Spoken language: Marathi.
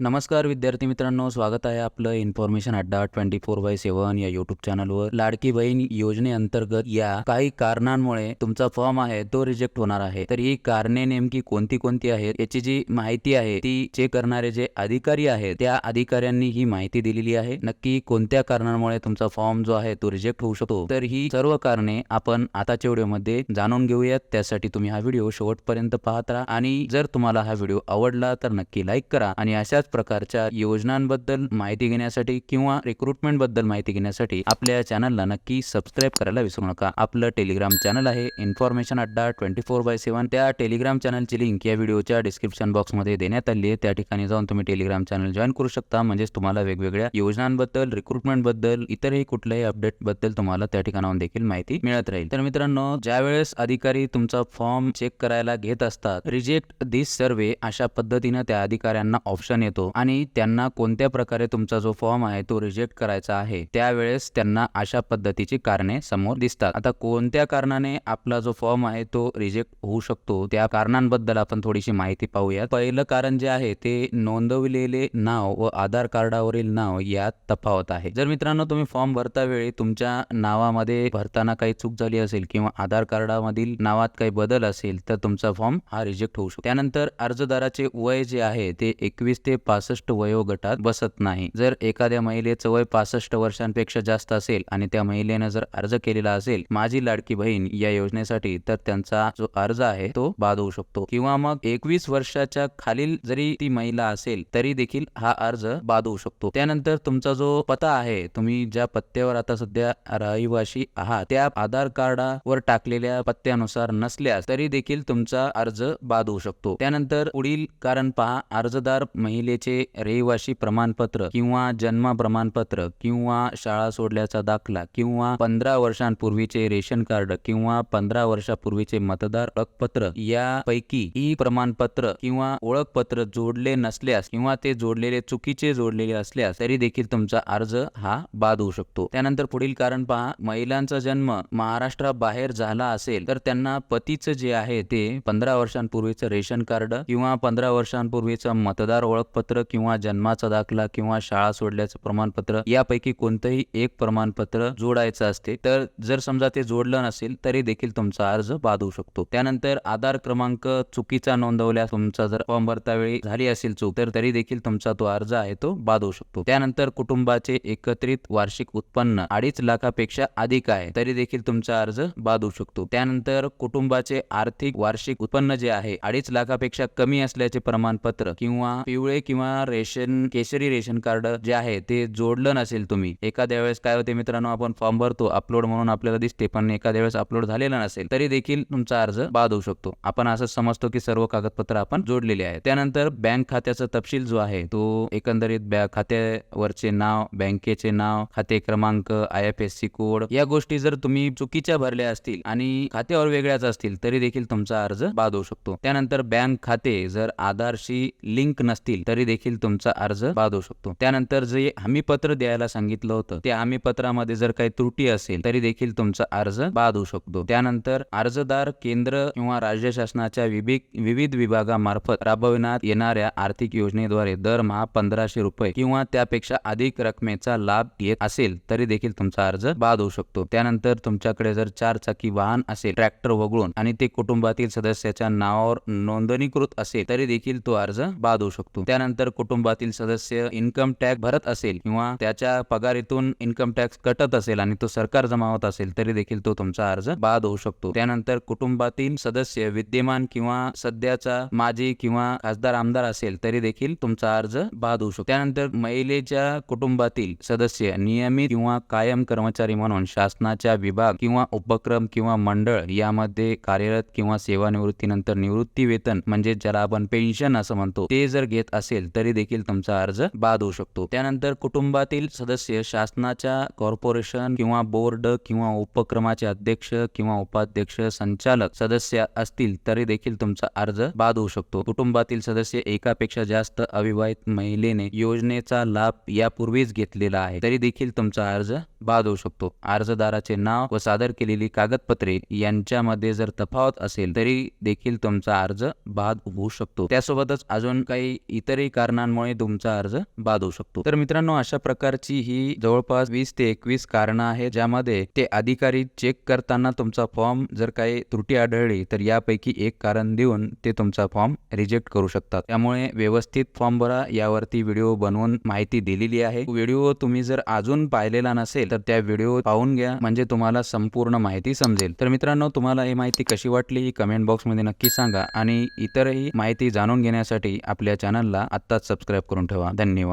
नमस्कार विद्यार्थी मित्रांनो स्वागत आहे आपलं information Adda twenty four by सेवन या युट्यूब चॅनलवर लाडकी बहीण योजनेअंतर्गत या काही कारणांमुळे तुमचा फॉर्म आहे तो रिजेक्ट होणार आहे. तर ही कारणे नेमकी कोणती कोणती आहेत याची जी माहिती आहे ती चेक करणारे जे अधिकारी आहेत त्या अधिकाऱ्यांनी ही माहिती दिलेली आहे. नक्की कोणत्या कारणांमुळे तुमचा फॉर्म जो आहे तो रिजेक्ट होऊ शकतो? तर ही सर्व कारणे आपण आताच्या व्हिडिओमध्ये जाणून घेऊयात. त्यासाठी तुम्ही हा व्हिडिओ शेवटपर्यंत पाहत राहा आणि जर तुम्हाला हा व्हिडिओ आवडला तर नक्की लाईक करा आणि अशाच प्रकारच्या योजनांबद्दल माहिती घेण्यासाठी किंवा रिक्रुटमेंटबद्दल माहिती घेण्यासाठी आपल्या चॅनलला नक्की सबस्क्राईब करायला विसरू नका. आपलं टेलिग्राम चॅनल आहे. Information Adda twenty four by seven त्या टेलिग्राम चॅनलची लिंक या व्हिडिओच्या डिस्क्रिप्शन बॉक्समध्ये देण्यात आली आहे. त्या ठिकाणी जाऊन तुम्ही टेलिग्राम चॅनल जॉईन करू शकता. म्हणजेच तुम्हाला वेगवेगळ्या योजनांबद्दल रिक्रुटमेंटबद्दल इतरही कुठल्याही अपडेटबद्दल तुम्हाला त्या ठिकाणाहून देखील माहिती मिळत राहील. तर मित्रांनो ज्यावेळेस अधिकारी तुमचा फॉर्म चेक करायला घेत असतात रिजेक्ट दिस सर्वे अशा पद्धतीनं त्या अधिकाऱ्यांना ऑप्शन येतो. आणि त्यांना कोणत्या प्रकारे तुमचा जो फॉर्म आहे तो रिजेक्ट करायचा आहे त्यावेळेस त्यांना अशा पद्धतीची कारणे समोर दिसतात. आता कोणत्या कारणाने आपला जो फॉर्म आहे तो रिजेक्ट होऊ शकतो त्या कारणांबद्दल आपण थोडीशी माहिती पाहूयात. पहिलं कारण जे आहे ते नोंदवलेले नाव व आधार कार्डावरील नाव यात तफावत आहे. जर मित्रांनो तुम्ही फॉर्म भरता वेळी तुमच्या नावामध्ये भरताना काही चूक झाली असेल किंवा आधार कार्डामधील नावात काही बदल असेल तर तुमचा फॉर्म हा रिजेक्ट होऊ शकतो. त्यानंतर अर्जदाराचे वय जे आहे ते एकवीस ते पासष्ट वयोगटात बसत नाही. जर एखाद्या महिलेचं वय पासष्ट वर्षांपेक्षा जास्त असेल आणि त्या महिलेनं जर अर्ज केलेला असेल माझी लाडकी बहीण या योजनेसाठी तर त्यांचा जो अर्ज आहे तो बाद होऊ शकतो. किंवा मग एकवीस वर्षाच्या खालील जरी ती महिला असेल तरी देखील हा अर्ज बाद होऊ शकतो. त्यानंतर तुमचा जो पत्ता आहे तुम्ही ज्या पत्त्यावर आता सध्या रहिवाशी आहात त्या आधार कार्डावर टाकलेल्या पत्त्यानुसार नसल्यास तरी देखील तुमचा अर्ज बाद होऊ शकतो. त्यानंतर पुढील कारण पहा अर्जदार महिले महिलेचे रहिवाशी प्रमाणपत्र किंवा जन्म प्रमाणपत्र किंवा शाळा सोडल्याचा दाखला किंवा पंधरा वर्षांपूर्वीचे रेशन कार्ड किंवा पंधरा वर्षापूर्वीचे मतदार ओळखपत्र यापैकी ई प्रमाणपत्र किंवा ओळखपत्र जोडले नसल्यास किंवा ते जोडलेले चुकीचे जोडलेले असल्यास तरी देखील तुमचा अर्ज हा बाद होऊ शकतो. त्यानंतर पुढील कारण पहा. महिलांचा जन्म महाराष्ट्राबाहेर झाला असेल तर त्यांना पतीचं जे आहे ते पंधरा वर्षांपूर्वीचं रेशन कार्ड किंवा पंधरा वर्षांपूर्वीचं मतदार ओळखपत्र किंवा जन्माचा दाखला किंवा शाळा सोडल्याचं प्रमाणपत्र यापैकी कोणतंही एक प्रमाणपत्र जोडायचं असते. तर जर समजा ते जोडलं नसेल तरी देखील तुमचा अर्ज बाद होऊ शकतो. त्यानंतर आधार क्रमांक चुकीचा नोंदवल्यास तुमचा जर फॉर्म भरता वेळी झाली असेल चूक तर तरी देखील तुमचा तो अर्ज आहे तो बाद होऊ शकतो. त्यानंतर कुटुंबाचे एकत्रित वार्षिक उत्पन्न अडीच लाखापेक्षा अधिक आहे तरी देखील तुमचा अर्ज बाद होऊ शकतो. त्यानंतर कुटुंबाचे आर्थिक वार्षिक उत्पन्न जे आहे अडीच लाखापेक्षा कमी असल्याचे प्रमाणपत्र किंवा पिवळे किंवा किंवा रेशन केशरी रेशन कार्ड जे आहे ते जोडलं नसेल तुम्ही. एखाद्या वेळेस काय होते मित्रांनो आपण फॉर्म भरतो अपलोड म्हणून आपल्याला दिसते पण एखाद्या वेळेस अपलोड झालेला नसेल तरी देखील तुमचा अर्ज बाद होऊ शकतो. आपण असं समजतो की सर्व कागदपत्र आपण जोडलेले आहेत. त्यानंतर बँक खात्याचा तपशील जो आहे तो एकंदरीत खात्यावरचे नाव बँकेचे नाव खाते क्रमांक I F S C code या गोष्टी जर तुम्ही चुकीच्या भरल्या असतील आणि खात्यावर वेगळ्याच असतील तरी देखील तुमचा अर्ज बाद होऊ शकतो. त्यानंतर बँक खाते जर आधारशी लिंक नसतील तरी देखील तुमचा अर्ज बाद होऊ शकतो. त्यानंतर जे हमीपत्र द्यायला सांगितलं होतं त्या हमीपत्रामध्ये जर काही त्रुटी असेल तरी देखील तुमचा अर्ज बाद होऊ शकतो. त्यानंतर अर्जदार केंद्र किंवा राज्य शासनाच्या विविध विभागामार्फत राबविण्यात येणाऱ्या आर्थिक योजनेद्वारे दरमहा पंधराशे रुपये किंवा त्यापेक्षा अधिक रकमेचा लाभ घेत असेल तरी देखील तुमचा अर्ज बाद होऊ शकतो. त्यानंतर तुमच्याकडे जर चार चाकी वाहन असेल ट्रॅक्टर वगळून आणि ते कुटुंबातील सदस्याच्या नावावर नोंदणीकृत असेल तरी देखील तो अर्ज बाद होऊ शकतो. त्यानंतर कुटुंबातील सदस्य इन्कम टॅक्स भरत असेल किंवा त्याच्या पगारीतून इन्कम टॅक्स कटत असेल आणि तो सरकार जमा होत असेल तरी देखील तो तुमचा अर्ज बाद होऊ शकतो. त्यानंतर कुटुंबातील सदस्य विद्यमान किंवा सध्याचा माजी किंवा खासदार आमदार असेल तरी देखील तुमचा अर्ज बाद होऊ शकतो. त्यानंतर महिलेच्या कुटुंबातील सदस्य नियमित किंवा कायम कर्मचारी म्हणून शासनाच्या विभाग किंवा उपक्रम किंवा मंडळ यामध्ये कार्यरत किंवा सेवानिवृत्तीनंतर निवृत्ती वेतन म्हणजे ज्याला आपण पेन्शन असं म्हणतो ते जर घेत असेल तरी देखील तुमचा अर्ज बाद होऊ शकतो. त्यानंतर कुटुंबातील सदस्य शासनाच्या कॉर्पोरेशन किंवा बोर्ड किंवा उपक्रमाचे अध्यक्ष किंवा उपाध्यक्ष संचालक सदस्य असतील तरी देखील तुमचा अर्ज बाद होऊ शकतो. कुटुंबातील सदस्य एकापेक्षा जास्त अविवाहित महिलेने योजनेचा लाभ यापूर्वीच घेतलेला आहे तरी देखील तुमचा अर्ज बाद होऊ शकतो. अर्जदाराचे नाव व सादर केलेली कागदपत्रे यांच्यामध्ये जर तफावत असेल तरी देखील तुमचा अर्ज बाद होऊ शकतो. त्यासोबतच अजून काही इतरही कोणत्याही कारणांमुळे तुमचा अर्ज बाद होऊ शकतो. तर मित्रांनो अशा प्रकारची ही जवळपास वीस ते एकवीस कारणं आहेत ज्यामध्ये ते अधिकारी चेक करताना तुमचा फॉर्म जर काही त्रुटी आढळली तर यापैकी एक कारण देऊन ते तुमचा फॉर्म रिजेक्ट करू शकतात. त्यामुळे व्यवस्थित फॉर्म भरा यावरती व्हिडिओ बनवून माहिती दिलेली आहे. व्हिडिओ तुम्ही जर अजून पाहिलेला नसेल तर त्या व्हिडिओ पाहून घ्या म्हणजे तुम्हाला संपूर्ण माहिती समजेल. तर मित्रांनो तुम्हाला ही माहिती कशी वाटली ही कमेंट बॉक्समध्ये नक्की सांगा. आणि इतरही माहिती जाणून घेण्यासाठी आपल्या चॅनलला आत्ताच सबस्क्राईब करून ठेवा. धन्यवाद.